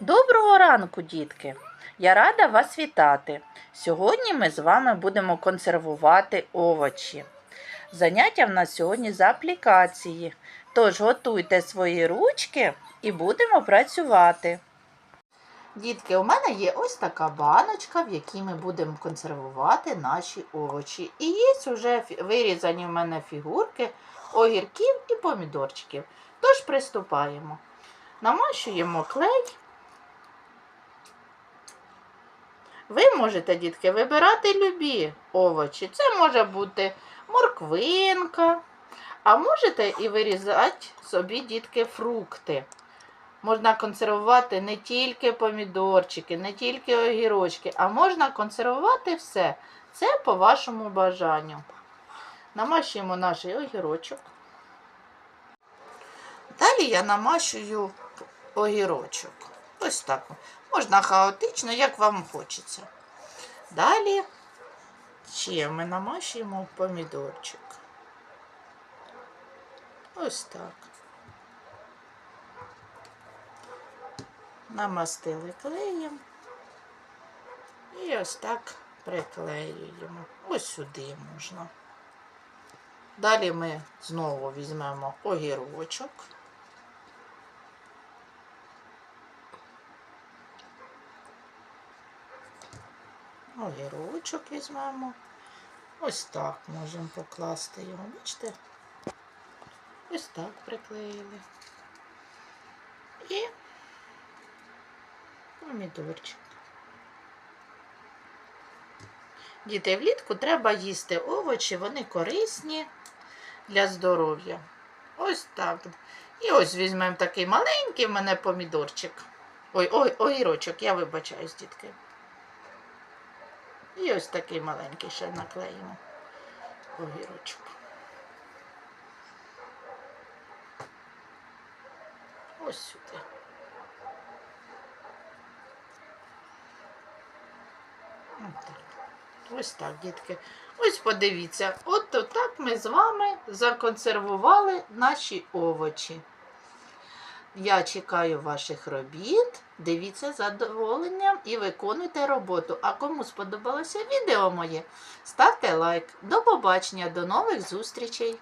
Доброго ранку, дітки! Я рада вас вітати. Сьогодні ми з вами будемо консервувати овочі. Заняття в нас сьогодні з аплікації. Тож готуйте свої ручки і будемо працювати. Дітки, у мене є ось така баночка, в якій ми будемо консервувати наші овочі. І є вже вирізані в мене фігурки огірків і помідорчиків. Тож приступаємо. Намащуємо клей. Ви можете, дітки, вибирати любі овочі. Це може бути морквинка, а можете і вирізати собі, дітки, фрукти. Можна консервувати не тільки помідорчики, не тільки огірочки, а можна консервувати все. Це по вашому бажанню. Намащуємо наш огірочок. Далі я намащую огірочок. Ось так. Можна хаотично, як вам хочеться. Далі ще ми намащуємо помідорчик. Ось так. Намастили клеєм. І ось так приклеюємо. Ось сюди можна. Далі ми знову візьмемо огірочок. Огірочок візьмемо. Ось так можемо покласти його. Бачите? Ось так приклеїли. І помідорчик. Діти, влітку треба їсти овочі, вони корисні для здоров'я. Ось так. І ось візьмемо такий маленький в мене помідорчик. Ой, ой, огірочок, я вибачаюсь, дітки. І ось такий маленький ще наклеїмо огірочок. Ось сюди. Отак. Ось так, дітки. Ось подивіться, от так ми з вами законсервували наші овочі. Я чекаю ваших робіт. Дивіться з задоволенням і виконуйте роботу. А кому сподобалося відео моє, ставте лайк. До побачення, до нових зустрічей!